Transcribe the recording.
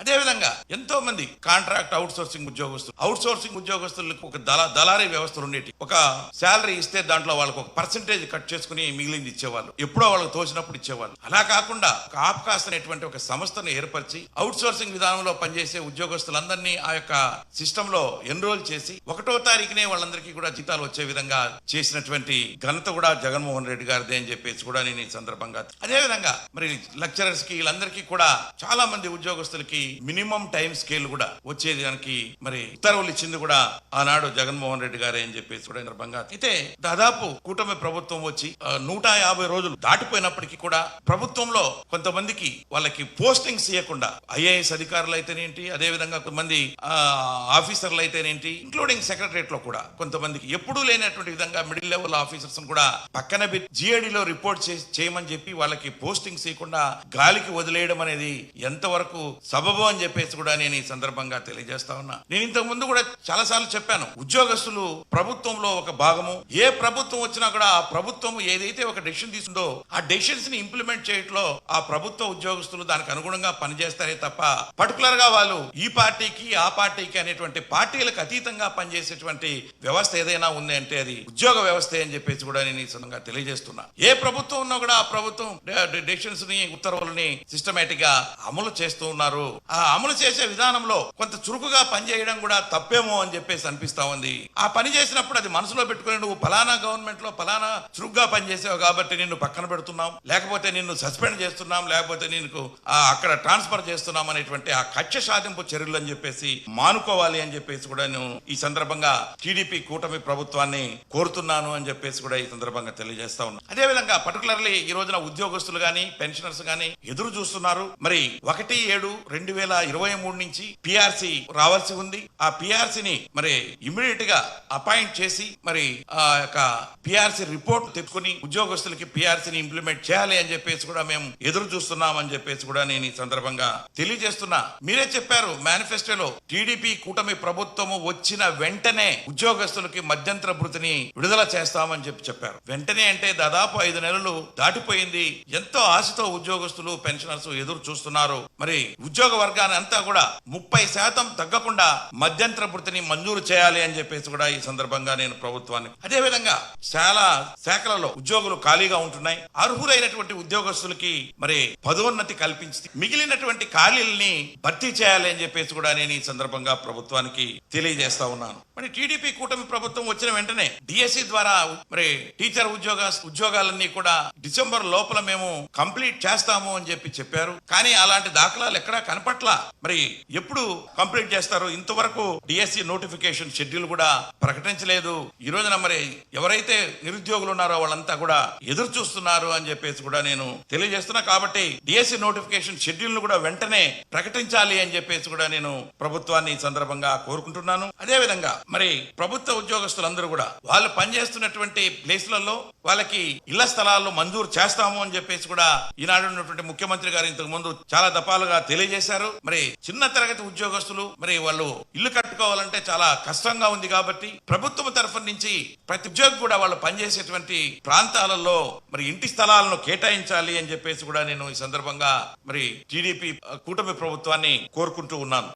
అదేవిధంగా ఎంతో మంది కాంట్రాక్ట్ అవుట్ సోర్సింగ్ ఉద్యోగస్తులు. అవుట్ సోర్సింగ్ ఉద్యోగస్తులకు ఒక దళ దళారీ వ్యవస్థలు ఉండేటి. ఒక శాలరీ ఇస్తే దాంట్లో వాళ్ళకి ఒక పర్సంటేజ్ కట్ చేసుకుని మిగిలింది ఇచ్చేవాళ్ళు. ఎప్పుడో వాళ్ళకి తోచినప్పుడు ఇచ్చేవాళ్ళు. అలా కాకుండా ఒక ఆప్కాస్ అనేటువంటి ఒక సంస్థను ఏర్పరిచి అవుట్ సోర్సింగ్ విధానంలో పనిచేసే ఉద్యోగస్తులందరినీ ఆ యొక్క సిస్టమ్లో ఎన్రోల్ చేసి ఒకటో తారీఖునే వాళ్ళందరికీ కూడా జీతాలు వచ్చే విధంగా చేసినటువంటి ఘనత కూడా జగన్మోహన్ రెడ్డి గారిదే అని చెప్పేసి కూడా నేను ఈ సందర్భంగా అదే విధంగా మరి లెక్చరర్స్కి వీళ్ళందరికీ కూడా చాలా మంది ఉద్యోగస్తులకి మినిమం టైం స్కేల్ కూడా వచ్చేది దానికి మరి ఉత్తర్వులు ఇచ్చింది కూడా ఆనాడు జగన్మోహన్ రెడ్డి గారే అని చెప్పేసి కూడా సందర్భంగా అయితే దాదాపు కూటమి ప్రభుత్వం వచ్చి నూట యాభై రోజులు దాటిపోయినప్పటికీ కూడా ప్రభుత్వంలో కొంతమందికి వాళ్ళకి పోస్టింగ్స్ ఇవ్వకుండా ఐఏఎస్ అధికారులు అయితేనేంటి అదే విధంగా కొంతమంది ఆ, ఆఫీసర్లు అయితేనేంటి ఇంక్లూడింగ్ సెక్రటరియట్లో కూడా కొంతమందికి ఎప్పుడూ లేనటువంటి విధంగా మిడిల్ లెవెల్ ఆఫీసర్స్ కూడా పక్కన జిఏడిలో రిపోర్ట్ చేయమని చెప్పి వాళ్ళకి పోస్టింగ్స్ ఇవ్వకుండా గాలికి వదిలేయడం అనేది ఎంతవరకు సబబు అని చెప్పేసి కూడా నేను ఈ సందర్భంగా తెలియజేస్తా ఉన్నా. నేను ఇంతకు ముందు కూడా చాలా సార్లు చెప్పాను ఉద్యోగస్తులు ప్రభుత్వంలో ఒక భాగము ఏ ప్రభుత్వం వచ్చినా కూడా ఆ ప్రభుత్వం ఏదైతే ఒక డెసిషన్ తీసుకుందో ఆ డెసిషన్స్ని ఇంప్లిమెంట్ చేయట్లో ఆ ప్రభుత్వ ఉద్యోగస్తులు దానికి అనుగుణంగా పనిచేస్తారే తప్ప పర్టికులర్గా వాళ్ళు ఈ పార్టీకి ఆ పార్టీకి అనేటువంటి పార్టీలకు అతీతంగా పనిచేసేటువంటి వ్యవస్థ ఏదైనా ఉంది అంటే అది ఉద్యోగ వ్యవస్థ అని చెప్పేసి కూడా నేను ఈ సందర్భంగా తెలియజేస్తున్నా. ఏ ప్రభుత్వం ఉన్నా కూడా ఆ ప్రభుత్వం డెసిషన్స్ని ఉత్తర్వులని సిస్టమేటిక్గా అమలు చేస్తూ ఉన్నారు. ఆ అమలు చేసే విధానంలో కొంత చురుకుగా పనిచేయడం కూడా తప్పేమో అని చెప్పేసి అనిపిస్తా ఉంది. ఆ పని చేసినప్పుడు అది మనసులో పెట్టుకుని నువ్వు ఫలానా గవర్నమెంట్లో ఫలానా చురుగ్గా పనిచేసావు కాబట్టి నిన్ను పక్కన పెడుతున్నాం లేకపోతే నిన్ను సస్పెండ్ చేస్తున్నాం లేకపోతే నీకు అక్కడ ట్రాన్స్ఫర్ చేస్తున్నాం అనేటువంటి ఆ కక్ష సాధింపు చర్యలు అని చెప్పేసి మానుకోవాలి అని చెప్పేసి కూడా నేను ఈ సందర్భంగా టీడీపీ కూటమి ప్రభుత్వాన్ని కోరుతున్నాను అని చెప్పేసి కూడా ఈ సందర్భంగా తెలియజేస్తా ఉన్నాను అదే విధంగా పర్టికులర్లీ ఈ రోజున ఉద్యోగస్తులు గాని పెన్షనర్స్ గాని ఎదురు చూస్తున్నారు. మరి ఒకటి ఏడు రెండు వేల ఇరవై మూడు నుంచి పిఆర్సీ రావాల్సి ఉంది. ఆ పిఆర్సీని మరి ఇమీడియట్గా అపాయింట్ చేసి మరి ఆ యొక్క పిఆర్సీ రిపోర్ట్ తెచ్చుకుని ఉద్యోగస్తులకి పిఆర్సీని ఇంప్లిమెంట్ చేయాలి అని చెప్పేసి కూడా మేము ఎదురు చూస్తున్నాం అని చెప్పేసి కూడా నేను ఈ సందర్భంగా తెలియజేస్తున్నా. మీరే చెప్పారు మేనిఫెస్టోలో టీడీపీ కూటమి ప్రభుత్వము వచ్చిన వెంటనే ఉద్యోగస్తులకి మధ్యంతర భృతిని విడుదల చేస్తామని చెప్పి చెప్పారు. వెంటనే అంటే దాదాపు ఐదు నెలలు దాటిపోయింది. ఎంతో ఆశతో ఉద్యోగస్తులు పెన్షనర్స్ ఎదురు చూస్తున్నారు. మరి ఉద్యోగ వర్గాన్ని అంతా కూడా ముప్పై శాతం తగ్గకుండా మధ్యంతర వృత్తిని మంజూరు చేయాలి అని చెప్పేసి కూడా ఈ సందర్భంగా నేను ప్రభుత్వాన్ని అదే విధంగా చాలా శాఖలలో ఉద్యోగులు ఖాళీగా ఉంటున్నాయి. అర్హులైనటువంటి ఉద్యోగస్తులకి మరి పదోన్నతి కల్పించి మిగిలినటువంటి ఖాళీలని భర్తీ చేయాలి అని చెప్పేసి కూడా నేను ఈ సందర్భంగా ప్రభుత్వానికి తెలియజేస్తా ఉన్నాను. మరి టీడీపీ కూటమి ప్రభుత్వం వచ్చిన వెంటనే డిఎస్సి ద్వారా మరి టీచర్ ఉద్యోగ ఉద్యోగాలన్నీ కూడా డిసెంబర్ లోపల మేము కంప్లీట్ చేస్తాము అని చెప్పి చెప్పారు. కానీ అలాంటి దాఖలాలు ఎక్కడా పట్ల మరి ఎప్పుడు కంప్లీట్ చేస్తారు? ఇంతవరకు డిఎస్సి నోటిఫికేషన్ షెడ్యూల్ కూడా ప్రకటించలేదు. ఈ రోజున మరి ఎవరైతే నిరుద్యోగులు ఉన్నారో వాళ్ళంతా కూడా ఎదురు చూస్తున్నారు అని చెప్పేసి కూడా నేను తెలియజేస్తున్నా. కాబట్టి డిఎస్సి నోటిఫికేషన్ షెడ్యూల్ను కూడా వెంటనే ప్రకటించాలి అని చెప్పేసి కూడా నేను ప్రభుత్వాన్ని ఈ సందర్భంగా కోరుకుంటున్నాను. అదే విధంగా మరి ప్రభుత్వ ఉద్యోగస్తులందరూ కూడా వాళ్ళు పనిచేస్తున్నటువంటి ప్లేస్లలో వాళ్ళకి ఇళ్ళ స్థలాల్లో మంజూరు చేస్తాము అని చెప్పేసి కూడా ఈనాడు ఉన్నటువంటి ముఖ్యమంత్రి గారు ఇంతకు ముందు చాలా దఫాలుగా తెలియజేశారు. మరి చిన్న తరగతి ఉద్యోగస్తులు మరి వాళ్ళు ఇల్లు కట్టుకోవాలంటే చాలా కష్టంగా ఉంది కాబట్టి ప్రభుత్వం తరఫు నుంచి ప్రతి ఉద్యోగి కూడా వాళ్ళు పనిచేసేటువంటి ప్రాంతాలలో మరి ఇంటి స్థలాలను కేటాయించాలి అని చెప్పేసి కూడా నేను ఈ సందర్భంగా మరి టీడీపీ కూటమి ప్రభుత్వాన్ని కోరుకుంటూ ఉన్నాను.